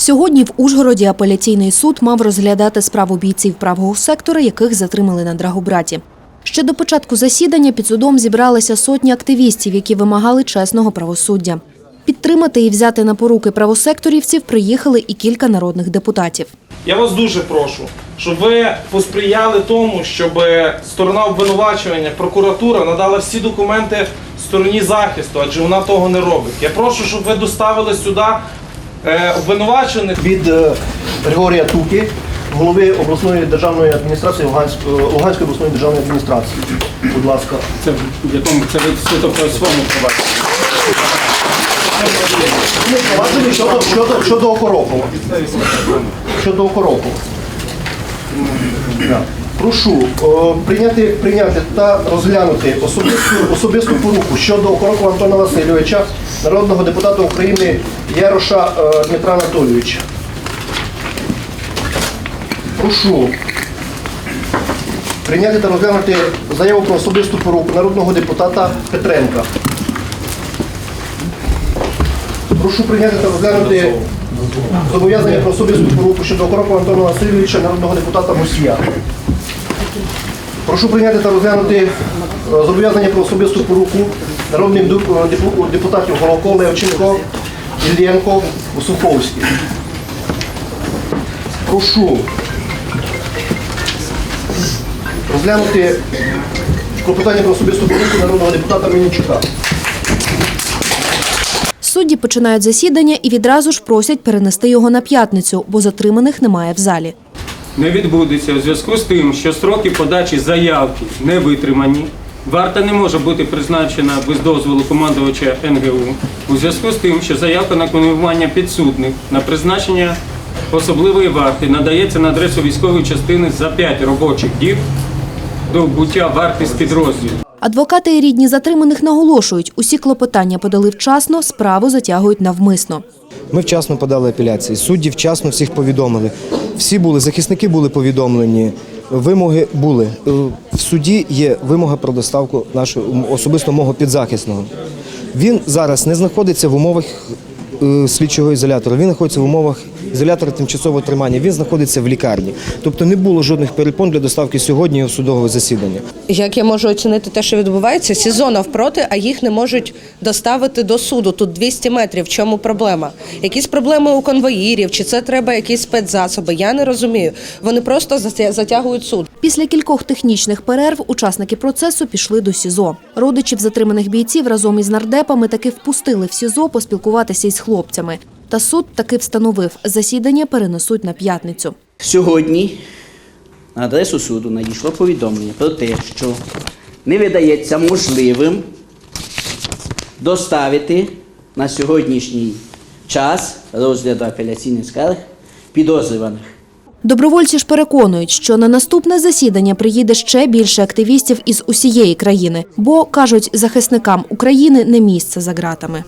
Сьогодні в Ужгороді апеляційний суд мав розглядати справу бійців правого сектора, яких затримали на Драгобраті. Ще до початку засідання під судом зібралися сотні активістів, які вимагали чесного правосуддя. Підтримати і взяти на поруки правосекторівців приїхали і кілька народних депутатів. Я вас дуже прошу, щоб ви посприяли тому, щоб сторона обвинувачування, прокуратура надала всі документи стороні захисту, адже вона того не робить. Я прошу, щоб ви доставили сюди е, обвинувачених. від е, Григорія Туки, голови обласної державної адміністрації Луганської, Луганської обласної державної адміністрації. Будь ласка. Це в якому це ви суто по своєму провадженню. Ну, щодо, щодо, щодо Окоропова. Щодо Окоропова. Прошу о, прийняти, прийняти та розглянути особисту, особисту поруку щодо Окоропова Антона Васильовича, народного депутата України Яроша е, Дмитра Анатолійовича. Прошу прийняти та розглянути заяву про особисту поруку народного депутата Петренка. Прошу прийняти та розглянути зобов'язання про особисту поруку щодо Окропа Антона Васильовича, народного депутата Мусія. Прошу прийняти та розглянути е, зобов'язання про особисту поруку народних деп- депу- депутатів Головко, Левченко, Іллєнко, Усуховський. Прошу розглянути клопотання про особисту поруку народного депутата Мельничука. Судді починають засідання і відразу ж просять перенести його на п'ятницю, бо затриманих немає в залі. Не відбудеться у зв'язку з тим, що строки подачі заявки не витримані. Варта не може бути призначена без дозволу командувача НГУ у зв'язку з тим, що заявка на конвоювання підсудних на призначення особливої варти надається на адресу військової частини за 5 робочих діб до вбуття варти підрозділу. Адвокати і рідні затриманих наголошують, усі клопотання подали вчасно, справу затягують навмисно. Ми вчасно подали апеляції, судді вчасно всіх повідомили. Всі були, захисники були повідомлені, вимоги були. Е, В суді є вимога про доставку нашого особисто мого підзахисного. Він зараз не знаходиться в умовах е, слідчого ізолятора, він знаходиться в умовах ізолятора тимчасового тримання, він знаходиться в лікарні. Тобто не було жодних перепон для доставки сьогодні його судового засідання. Як я можу оцінити те, що відбувається? СІЗО навпроти, а їх не можуть доставити до суду. Тут 200 метрів. В чому проблема? Якісь проблеми у конвоїрів, чи це треба якісь спецзасоби? Я не розумію. Вони просто затя- затягують суд. Після кількох технічних перерв учасники процесу пішли до СІЗО. Родичів затриманих бійців разом із нардепами таки впустили в СІЗО поспілкуватися із хлопцями. Та суд таки встановив, засідання перенесуть на п'ятницю. Сьогодні на адресу суду надійшло повідомлення про те, що не видається можливим доставити на сьогоднішній час розгляду апеляційних скарг підозрюваних. Добровольці ж переконують, що на наступне засідання приїде ще більше активістів із усієї країни, бо кажуть, захисникам України не місце за ґратами.